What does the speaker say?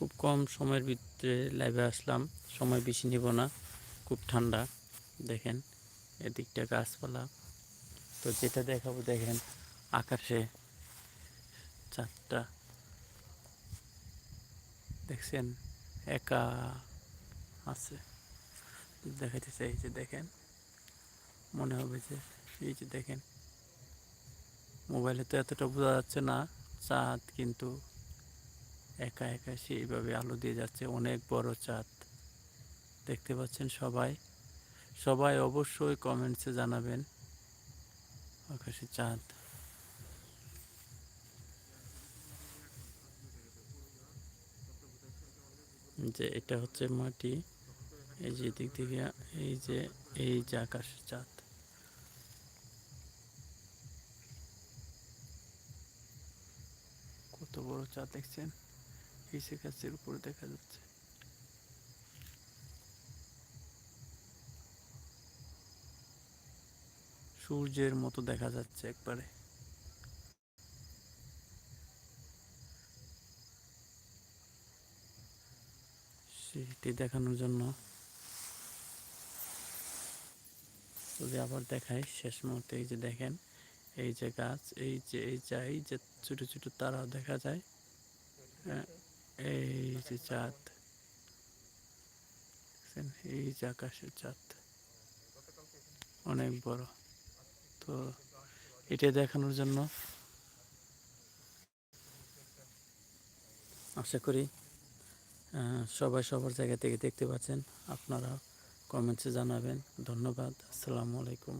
খুব কম সময়ের ভিতরে লাইভে আসলাম। সময় বেশি নিব না, খুব ঠান্ডা, দেখেন, এদিকটা গাছপালা। তো যেটা দেখাবো, দেখেন, আকাশে চাঁদটা। দেখছেন? একা আছে। দেখাইতেছে, এই যে দেখেন, মনে হবে যে, এই যে দেখেন, মোবাইলে তো এতটা বোঝা যাচ্ছে না, চাঁদ কিন্তু একা একা সেইভাবে আলো দিয়ে যাচ্ছে, অনেক বড় চাঁদ। দেখতে পাচ্ছেন সবাই? সবাই অবশ্যই কমেন্টসে জানাবেন। আকাশে চাঁদ। যে এটা হচ্ছে মাটি, এই যে দিক থেকে, এই যে এই যে আকাশের চাঁদ। কত বড় চাঁদ দেখছেন? এই সে গাছের উপরে দেখা যাচ্ছে? সূর্যের মতো দেখা যাচ্ছে একবারে। সেটি দেখানোর জন্য যদি আবার দেখাই শেষ মুহূর্তে এই যে দেখেন এই যে গাছ এই যে এই যে এই যে ছোট ছোট তারা দেখা যায় হ্যাঁ, এই যে চাঁদ? এই যে আকাশের চাঁদ অনেক বড় তো এটা দেখানোর জন্য আশা করি সবাই সবার জায়গা থেকে দেখতে পাচ্ছেন আপনারা কমেন্টসে জানাবেন ধন্যবাদ আসসালামু আলাইকুম